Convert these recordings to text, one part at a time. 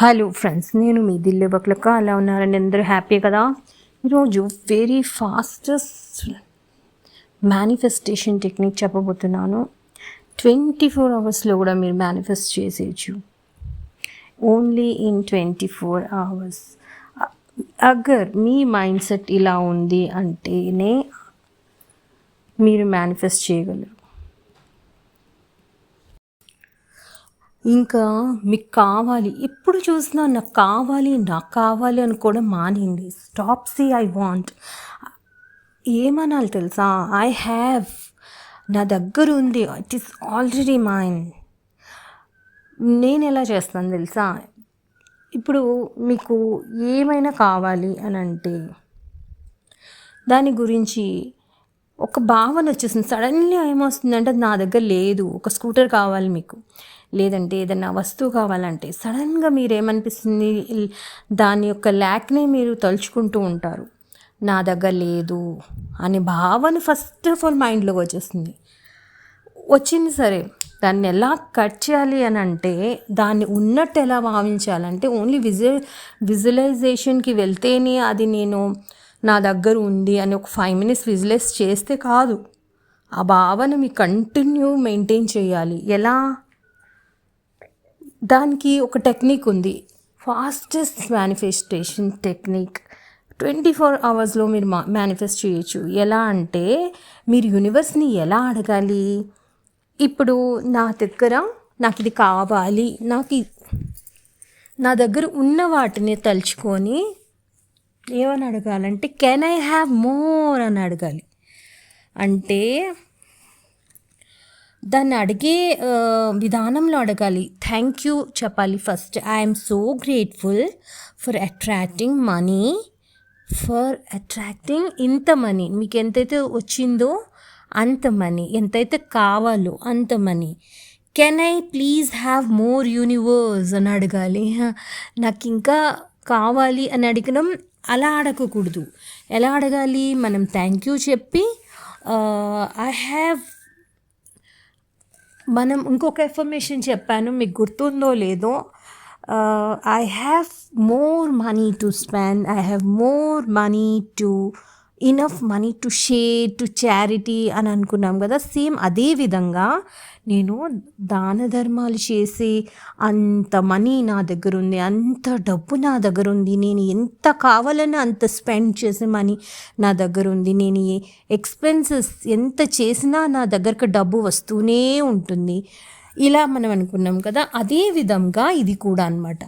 Hello friends నేను మీ దిల్లు బక్లక్క. అలా ఉన్నారండి? అందరూ హ్యాపీ కదా? ఈరోజు వెరీ ఫాస్టెస్ట్ మేనిఫెస్టేషన్ టెక్నిక్ చెప్పబోతున్నాను. ట్వంటీ ఫోర్ అవర్స్లో కూడా మీరు మేనిఫెస్ట్ చేసేయచ్చు. Only in twenty four hours agar మీ మైండ్ సెట్ ఇలా ఉంది అంటేనే మీరు మేనిఫెస్ట్ చేయగలరు. ఇంకా మీకు కావాలి ఎప్పుడు చూసినా నాకు కావాలి నాకు కావాలి అని కూడా మానేయండి స్టాప్ సి ఐ వాంట్ ఏమనాలి తెలుసా? ఐ హ్యావ్ నా దగ్గర ఉంది. ఇట్ ఈస్ ఆల్రెడీ మైండ్ నేను ఎలా చేస్తాను తెలుసా? ఇప్పుడు మీకు ఏమైనా కావాలి అని అంటే దాని గురించి ఒక భావన వచ్చేసింది. సడన్లీ ఏమొస్తుందంటే అది నా దగ్గర లేదు. ఒక స్కూటర్ కావాలి మీకు. లేదంటే ఏదైనా వస్తువు కావాలంటే సడన్గా మీరు ఏమనిపిస్తుంది దాని యొక్క ల్యాక్నే మీరు తలుచుకుంటూ ఉంటారు. నా దగ్గర లేదు అనే భావన ఫస్ట్ ఆఫ్ ఆల్ మైండ్లోకి వచ్చేస్తుంది. వచ్చింది సరే. దాన్ని ఎలా కట్ చేయాలి అని అంటే దాన్ని ఉన్నట్టు ఎలా భావించాలంటే ఓన్లీ విజు విజువలైజేషన్కి వెళ్తేనే అది నేను నా దగ్గర ఉంది అని ఒక ఫైవ్ మినిట్స్ విజిలెస్ చేస్తే కాదు. ఆ భావన మీ కంటిన్యూ మెయింటైన్ చేయాలి. ఎలా? దానికి ఒక టెక్నిక్ ఉంది. Fastest manifestation technique twenty four అవర్స్లో మీరు మా మేనిఫెస్ట్ చేయొచ్చు. ఎలా అంటే మీరు యూనివర్స్ని ఎలా అడగాలి? ఇప్పుడు నా దగ్గర నాకు ఇది కావాలి. నాకు నా దగ్గర ఉన్న వాటిని తలుచుకొని ఏమని అడగాలంటే కెన్ ఐ హ్యావ్ మోర్ అని అడగాలి. అంటే దాన్ని అడిగే విధానంలో అడగాలి. థ్యాంక్ యూ చెప్పాలి first. I'm so grateful for attracting money for attracting ఇంత మనీ మీకు ఎంతైతే వచ్చిందో అంత మనీ ఎంతైతే కావాలో అంత money can I please have more universe అని అడగాలి. నాకు ఇంకా కావాలి అని అడిగినాం అలా అడగకూడదు ఎలా అడగాలి? మనం థ్యాంక్ యూ చెప్పి ఐ హ్యావ్ మనం ఇంకొక ఇన్ఫర్మేషన్ చెప్పాను మీకు గుర్తుందో లేదో. I have more money to spend I have more money to enough money to share to charity అని అనుకున్నాం కదా. సేమ్ అదే విధంగా నేను దాన ధర్మాలు చేసి అంత మనీ నా దగ్గర ఉంది అంత డబ్బు నా దగ్గర ఉంది నేను ఎంత కావాలని అంత స్పెండ్ చేసే మనీ నా దగ్గర ఉంది నేను ఎక్స్పెన్సెస్ ఎంత చేసినా నా దగ్గరకు డబ్బు వస్తూనే ఉంటుంది. ఇలా మనం అనుకున్నాం కదా. అదే విధంగా ఇది కూడా అనమాట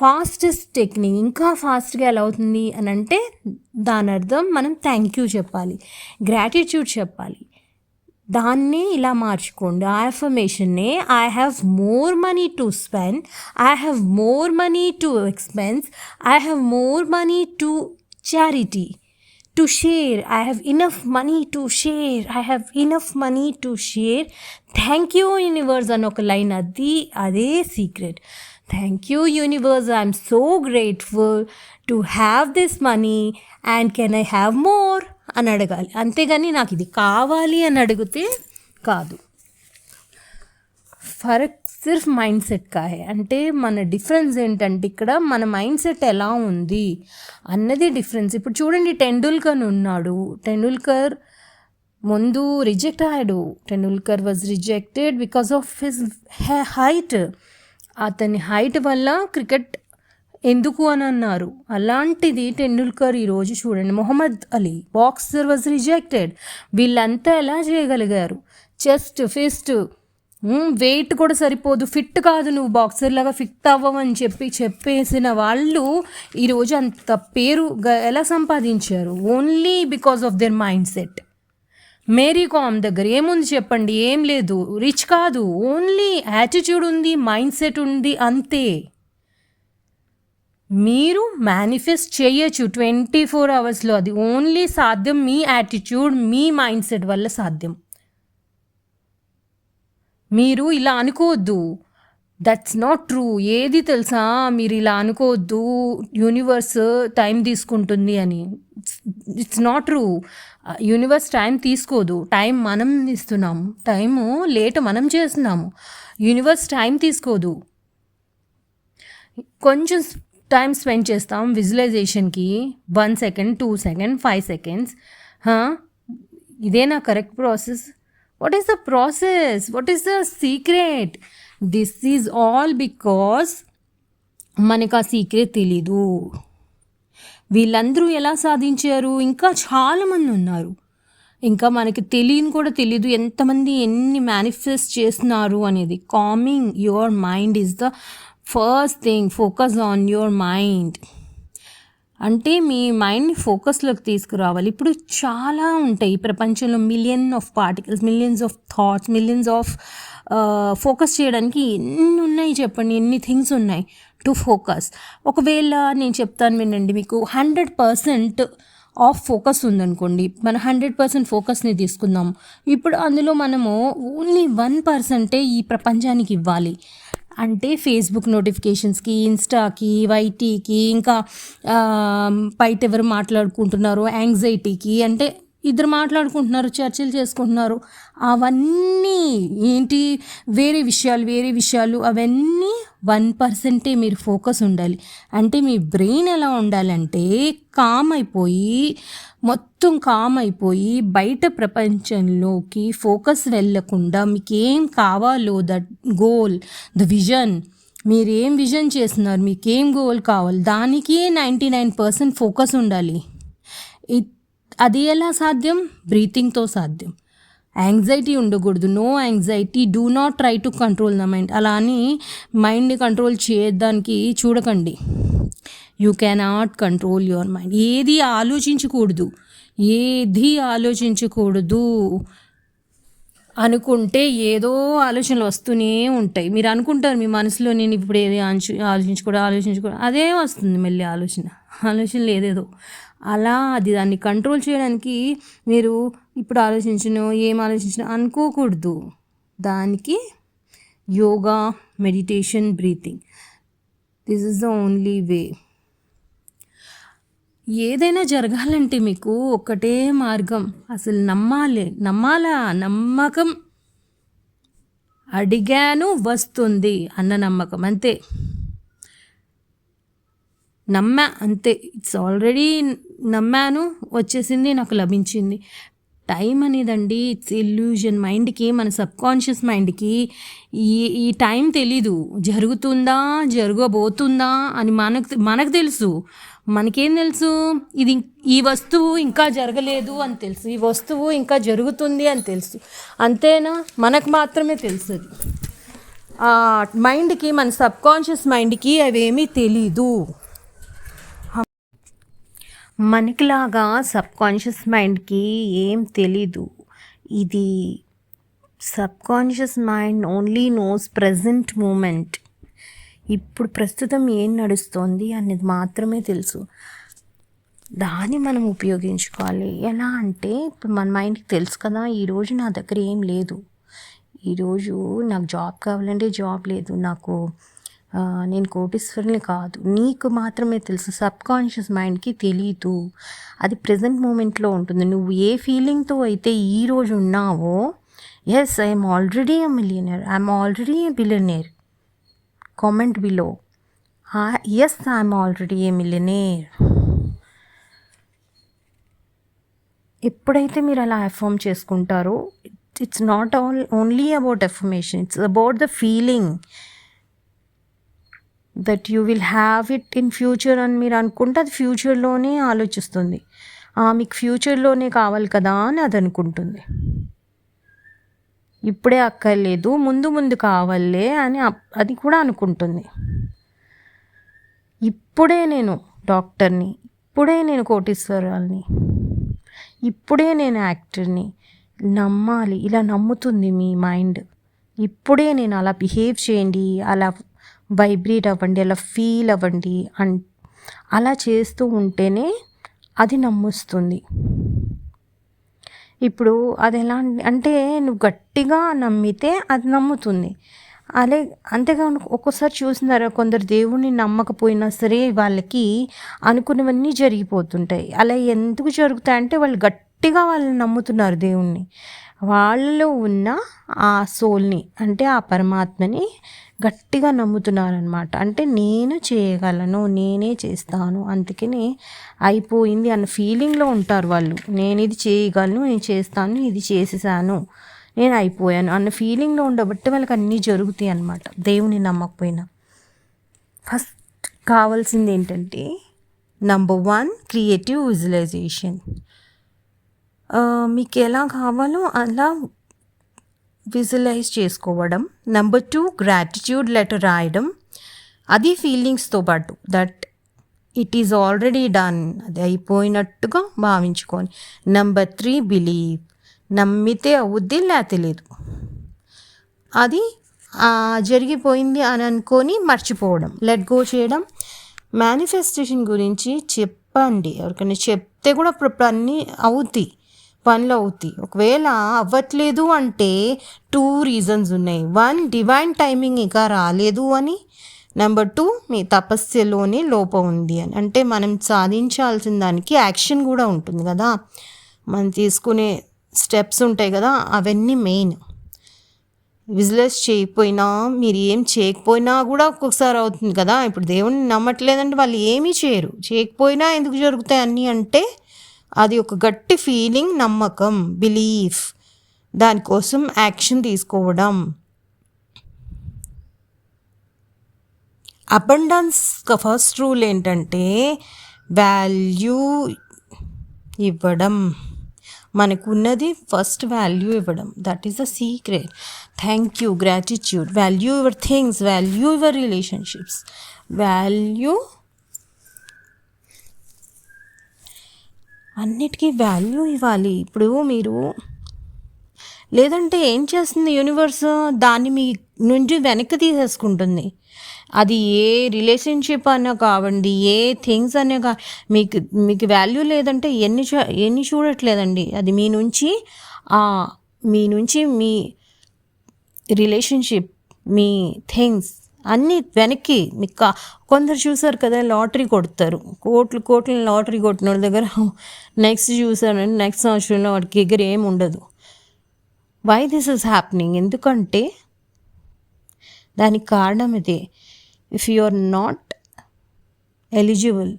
ఫాస్టెస్ట్ టెక్నిక్ ఇంకా ఫాస్ట్గా ఎలా అవుతుంది అని అంటే దాని అర్థం మనం థ్యాంక్ యూ చెప్పాలి గ్రాటిట్యూడ్ చెప్పాలి. దాన్ని ఇలా మార్చుకోండి. ఆ ఎఫర్మేషన్నే I have more money to spend I have more money to expense I have more money to charity to share I have enough money to share I have enough money to share thank you universe అని ఒక line అది అదే secret thank you universe I'm so grateful to have this money and can I have more అని అడగాలి. అంతేగాని నాకు ఇది కావాలి అని అడిగితే కాదు. ఫరక్ సిర్ఫ్ మైండ్ సెట్ కాహే అంటే మన డిఫరెన్స్ ఏంటంటే ఇక్కడ మన మైండ్ సెట్ ఎలా ఉంది అన్నది డిఫరెన్స్. ఇప్పుడు చూడండి టెండూల్కర్ ఉన్నాడు. టెండూల్కర్ ముందు రిజెక్ట్ అయ్యాడు. Tendulkar was rejected because of his height. అతని హైట్ వల్ల క్రికెట్ ఎందుకు అని అన్నారు. అలాంటిది టెండూల్కర్ ఈరోజు చూడండి. Muhammad Ali boxer was rejected. వీళ్ళంతా ఎలా చేయగలిగారు? Chest fist. వెయిట్ కూడా సరిపోదు. ఫిట్ కాదు నువ్వు బాక్సర్ లాగా ఫిట్ అవ్వవని చెప్పి చెప్పేసిన వాళ్ళు ఈరోజు అంత పేరు ఎలా సంపాదించారు? Only because of their mind set. Mary Kom దగ్గర ఏముంది చెప్పండి? ఏం లేదు. రిచ్ కాదు. ఓన్లీ యాటిట్యూడ్ ఉంది మైండ్ సెట్ ఉంది అంతే. మీరు మేనిఫెస్ట్ చేయొచ్చు ట్వంటీ ఫోర్ అవర్స్లో అది ఓన్లీ సాధ్యం మీ యాటిట్యూడ్ మీ మైండ్ సెట్ వల్ల సాధ్యం. మీరు ఇలా అనుకోవద్దు. దట్స్ నాట్ ట్రూ ఏది తెలుసా? మీరు ఇలా అనుకోవద్దు. యూనివర్స్ టైం తీసుకుంటుంది అని. It's not true universe time తీసుకోదు. టైం మనం ఇస్తున్నాము టైము లేట్ మనం చేస్తున్నాము. యూనివర్స్ టైం తీసుకోదు. కొంచెం టైం స్పెండ్ చేస్తాం విజువలైజేషన్కి one second two second five seconds ఇదేనా correct process what is the process what is the secret this is all because మనకు ఆ సీక్రెట్ తెలీదు. వీళ్ళందరూ ఎలా సాధించారు? ఇంకా చాలామంది ఉన్నారు. ఇంకా మనకి తెలియని కూడా తెలీదు ఎంతమంది ఎన్ని మేనిఫెస్ట్ చేస్తున్నారు అనేది. Calming your mind is the first thing focus on your mind అంటే మీ మైండ్ని ఫోకస్లోకి తీసుకురావాలి. ఇప్పుడు చాలా ఉంటాయి ఈ ప్రపంచంలో million of particles millions of thoughts millions of focus చేయడానికి ఎన్ని ఉన్నాయి చెప్పండి? ఎన్ని థింగ్స్ ఉన్నాయి టు ఫోకస్? ఒకవేళ నేను చెప్తాను వినండి మీకు హండ్రెడ్ పర్సెంట్ ఆఫ్ ఫోకస్ ఉందనుకోండి మన హండ్రెడ్ పర్సెంట్ ఫోకస్ని తీసుకుందాం. ఇప్పుడు అందులో మనము ఓన్లీ వన్ పర్సెంటే ఈ ప్రపంచానికి ఇవ్వాలి. అంటే ఫేస్బుక్ నోటిఫికేషన్స్కి ఇన్స్టాకి వైటీకి ఇంకా బయట ఎవరు మాట్లాడుకుంటున్నారో యాంగ్జైటీకి అంటే ఇద్దరు మాట్లాడుకుంటున్నారు చర్చలు చేసుకుంటున్నారు. అవన్నీ ఏంటి? వేరే విషయాలు వేరే విషయాలు అవన్నీ వన్ పర్సెంటే మీరు ఫోకస్ ఉండాలి. అంటే మీ బ్రెయిన్ ఎలా ఉండాలంటే కామ్ అయిపోయి మొత్తం కామ్ అయిపోయి బయట ప్రపంచంలోకి ఫోకస్ వెళ్ళకుండా మీకు ఏం కావాలో దట్ గోల్ ద విజన్ మీరు ఏం విజన్ చేస్తున్నారు మీకేం గోల్ కావాలి దానికి నైంటీ నైన్ పర్సెంట్ ఫోకస్ ఉండాలి. ఇట్ అది ఎలా సాధ్యం? బ్రీతింగ్తో సాధ్యం. యాంగ్జైటీ ఉండకూడదు. No anxiety. Do not try to control the mind. అలా అని మైండ్ని కంట్రోల్ చేయడానికి చూడకండి. You cannot control your mind. ఏది ఆలోచించకూడదు. ఏది ఆలోచించకూడదు అనుకుంటే ఏదో ఆలోచనలు వస్తూనే ఉంటాయి. మీరు అనుకుంటారు మీ మనసులో నేను ఇప్పుడు ఏది ఆలోచి ఆలోచించకూడదు ఆలోచించకూడదు. అదే వస్తుంది మళ్ళీ ఆలోచన. ఆలోచన లేదేదో. అలా అది దాన్ని కంట్రోల్ చేయడానికి మీరు ఇప్పుడు ఆలోచించను ఏం ఆలోచించను అనుకోకూడదు. దానికి yoga meditation breathing this is the only way ఏదైనా జరగాలంటే మీకు ఒకటే మార్గం. అసలు నమ్మాలి నమ్మాలా? నమ్మకం అడిగాను వస్తుంది అన్న నమ్మకం. అంతే. నమ్మ అంతే. ఇట్స్ ఆల్రెడీ నమ్మాను వచ్చేసింది నాకు లభించింది. టైం అనేదండి ఇట్స్ ఇల్యూజన్ మైండ్కి మన సబ్కాన్షియస్ మైండ్కి ఈ ఈ టైం తెలీదు. జరుగుతుందా జరగబోతుందా అని మనకు మనకు తెలుసు. మనకేం తెలుసు? ఇది ఈ వస్తువు ఇంకా జరగలేదు అని తెలుసు. ఈ వస్తువు ఇంకా జరుగుతుంది అని తెలుసు. అంతేనా? మనకు మాత్రమే తెలుసు అది. ఆ మైండ్కి మన సబ్కాన్షియస్ మైండ్కి అవేమీ తెలీదు. మనకిలాగా సబ్ కాన్షియస్ మైండ్కి ఏం తెలీదు. ఇది subconscious mind only knows present moment. ఇప్పుడు ప్రస్తుతం ఏం నడుస్తోంది అనేది మాత్రమే తెలుసు. దాన్ని మనం ఉపయోగించుకోవాలి. ఎలా అంటే ఇప్పుడు మన మైండ్కి తెలుసు కదా ఈరోజు నా దగ్గర ఏం లేదు. ఈరోజు నాకు జాబ్ కావాలంటే జాబ్ లేదు. నాకు నేను కోటీశ్వరుని కాదు. నీకు మాత్రమే తెలుసు సబ్ కాన్షియస్ మైండ్కి తెలీదు. అది ప్రజెంట్ మూమెంట్లో ఉంటుంది. నువ్వు ఏ ఫీలింగ్తో అయితే ఈరోజు ఉన్నావో yes I'm already a millionaire I'm already a billionaire comment below yes I'm already a millionaire ఎప్పుడైతే మీరు అలా అఫర్మ్ చేసుకుంటారో it's not all only about affirmation it's about the feeling that you will have it in future అని మీరు అనుకుంటే అది ఫ్యూచర్లోనే ఆలోచిస్తుంది. "ఆ, మీకు ఫ్యూచర్లోనే కావాలి కదా అని అది అనుకుంటుంది. ఇప్పుడే అక్కర్లేదు ముందు ముందు కావాలే అని అది కూడా అనుకుంటుంది. ఇప్పుడే నేను డాక్టర్ని ఇప్పుడే నేను కోటీశ్వరాల్ని ఇప్పుడే నేను యాక్టర్ని నమ్మాలి. ఇలా నమ్ముతుంది మీ మైండ్. ఇప్పుడే నేను అలా బిహేవ్ చేయండి అలా వైబ్రేట్ అవ్వండి అలా ఫీల్ అవ్వండి అన్ అలా చేస్తూ ఉంటేనే అది నమ్ముస్తుంది. ఇప్పుడు అది ఎలా అంటే నువ్వు గట్టిగా నమ్మితే అది నమ్ముతుంది. అలే అంతేకాకుండా ఒక్కోసారి చూసినారా కొందరు దేవుణ్ణి నమ్మకపోయినా సరే వాళ్ళకి అనుకున్నవన్నీ జరిగిపోతుంటాయి. అలా ఎందుకు జరుగుతాయంటే వాళ్ళు గట్టిగా వాళ్ళు నమ్ముతున్నారు దేవుణ్ణి. వాళ్ళలో ఉన్న ఆ సోల్ని అంటే ఆ పరమాత్మని గట్టిగా నమ్ముతున్నారనమాట అంటే నేను చేయగలను నేనే చేస్తాను అందుకని అయిపోయింది అన్న ఫీలింగ్లో ఉంటారు వాళ్ళు. నేను ఇది చేయగలను నేను చేస్తాను ఇది చేసేసాను నేను అయిపోయాను అన్న ఫీలింగ్లో ఉండబట్టి వాళ్ళకి అన్నీ జరుగుతాయి అనమాట దేవుని నమ్మకపోయినా. ఫస్ట్ కావాల్సింది ఏంటంటే నంబర్ వన్ క్రియేటివ్ విజువలైజేషన్ మీకు ఎలా కావాలో అలా విజువలైజ్ చేసుకోవడం. నెంబర్ టూ గ్రాటిట్యూడ్ లెటర్ రాయడం. అది ఫీలింగ్స్తో పాటు that it is already done అది అయిపోయినట్టుగా భావించుకొని నెంబర్ త్రీ బిలీవ్ నమ్మితే అవుద్ది లేకపోతే లేదు. అది జరిగిపోయింది అని అనుకొని మర్చిపోవడం. లెట్ గో చేయడం. మేనిఫెస్టేషన్ గురించి చెప్పండి. ఎవరికైనా చెప్తే కూడా ఇప్పుడు అన్నీ అవుతాయి పనులు అవుతాయి ఒకవేళ అవ్వట్లేదు అంటే టూ రీజన్స్ ఉన్నాయి. వన్ డివైన్ టైమింగ్ ఇంకా రాలేదు అని. నెంబర్ టూ మీ తపస్యలోనే లోపం ఉంది అని. అంటే మనం సాధించాల్సిన దానికి యాక్షన్ కూడా ఉంటుంది కదా. మనం తీసుకునే స్టెప్స్ ఉంటాయి కదా అవన్నీ మెయిన్ విజిలెస్ చేయకపోయినా మీరు ఏం చేయకపోయినా కూడా ఒక్కొక్కసారి అవుతుంది కదా. ఇప్పుడు దేవుడిని నమ్మట్లేదంటే వాళ్ళు ఏమీ చేయరు. చేయకపోయినా ఎందుకు జరుగుతాయి అన్నీ అంటే అది ఒక గట్టి ఫీలింగ్ నమ్మకం బిలీఫ్ దానికోసం యాక్షన్ తీసుకోవడం. అబండన్స్ ఫస్ట్ రూల్ ఏంటంటే వాల్యూ ఇవ్వడం. మనకున్నది ఫస్ట్ వాల్యూ ఇవ్వడం. That is the secret thank you gratitude value your things value your relationships value అన్నిటికీ వాల్యూ ఇవ్వాలి. ఇప్పుడు మీరు లేదంటే ఏం చేస్తుంది యూనివర్స్ దాన్ని మీ నుంచి వెనక్కి తీసేసుకుంటుంది. అది ఏ రిలేషన్షిప్ అనే కావండి ఏ థింగ్స్ అనే కా మీకు మీకు వాల్యూ లేదంటే ఎన్ని ఎన్ని చూడట్లేదండి. అది మీ నుంచి మీ నుంచి మీ రిలేషన్షిప్ మీ థింగ్స్ అన్నీ వెనక్కి మీకు కొందరు చూసారు కదా లాటరీ కొడతారు. కోట్లు కోట్లు లాటరీ కొట్టిన దగ్గర నెక్స్ట్ చూసారంటే నెక్స్ట్ సంవత్సరంలో వాడికి దగ్గర ఏమి ఉండదు. వై దిస్ ఇస్ హ్యాపెనింగ్ ఎందుకంటే దానికి కారణం ఇదే. If you are not eligible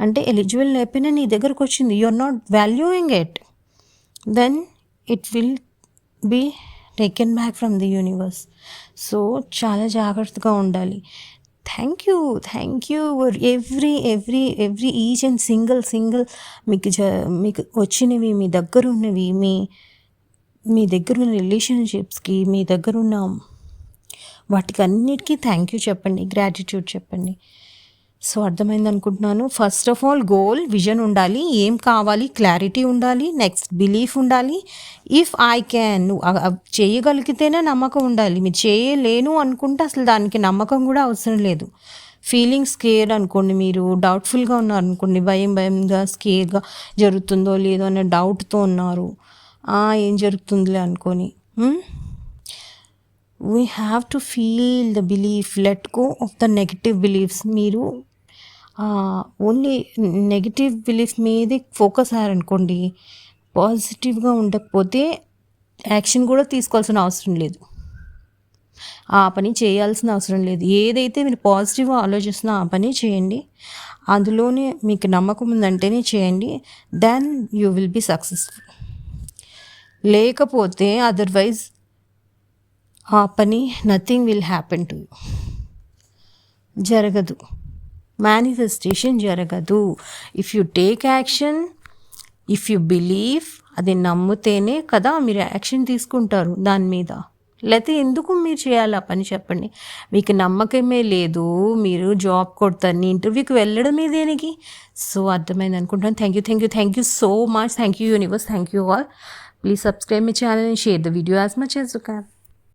అంటే ఎలిజిబుల్ లేకపోయినా నీ దగ్గరకు వచ్చింది you are not valuing it then it will be taken back from the universe so చాలా జాగ్రత్తగా ఉండాలి. Thank you thank you every every every each and single single మీకు జ మీకు వచ్చినవి మీ దగ్గర ఉన్నవి మీ మీ దగ్గర ఉన్న రిలేషన్షిప్స్కి మీ దగ్గర ఉన్న వాటికి అన్నిటికీ థ్యాంక్ యూ చెప్పండి గ్రాటిట్యూడ్ చెప్పండి. సో అర్థమైంది అనుకుంటున్నాను. First of all goal vision ఉండాలి. ఏం కావాలి? క్లారిటీ ఉండాలి. నెక్స్ట్ బిలీఫ్ ఉండాలి. ఇఫ్ ఐ క్యాన్ చేయగలిగితేనే నమ్మకం ఉండాలి. మీరు చేయలేను అనుకుంటే అసలు దానికి నమ్మకం కూడా అవసరం లేదు. ఫీలింగ్స్ స్కేర్ అనుకోండి మీరు డౌట్ఫుల్గా ఉన్నారు అనుకోండి భయం భయంగా స్కేర్గా జరుగుతుందో లేదో అనే డౌట్తో ఉన్నారు. ఏం జరుగుతుందిలే అనుకొని. We have to feel the belief let go of the negative beliefs మీరు ఓన్లీ నెగిటివ్ బిలీఫ్ మీదే ఫోకస్ అయ్యారనుకోండి పాజిటివ్గా ఉండకపోతే యాక్షన్ కూడా తీసుకోవాల్సిన అవసరం లేదు. ఆ పని చేయాల్సిన అవసరం లేదు. ఏదైతే మీరు పాజిటివ్గా ఆలోచిస్తున్నా ఆ పని చేయండి. అందులోనే మీకు నమ్మకం ఉందంటేనే చేయండి. Then you will be successful లేకపోతే అదర్వైజ్ ఆ పని నథింగ్ విల్ హ్యాపెన్ టు జరగదు. మేనిఫెస్టేషన్ జరగదు. If you take action if you believe అది నమ్మితేనే కదా మీరు యాక్షన్ తీసుకుంటారు దాని మీద. లేకపోతే ఎందుకు మీరు చేయాలి ఆ పని చెప్పండి. మీకు నమ్మకమే లేదు మీరు జాబ్ కొడతారు ఇంటర్వ్యూకి వెళ్ళడమే దేనికి? సో అర్థమైంది అనుకుంటాను thank you thank you thank you so much thank you universe thank you all please subscribe my channel and share the video as much as you can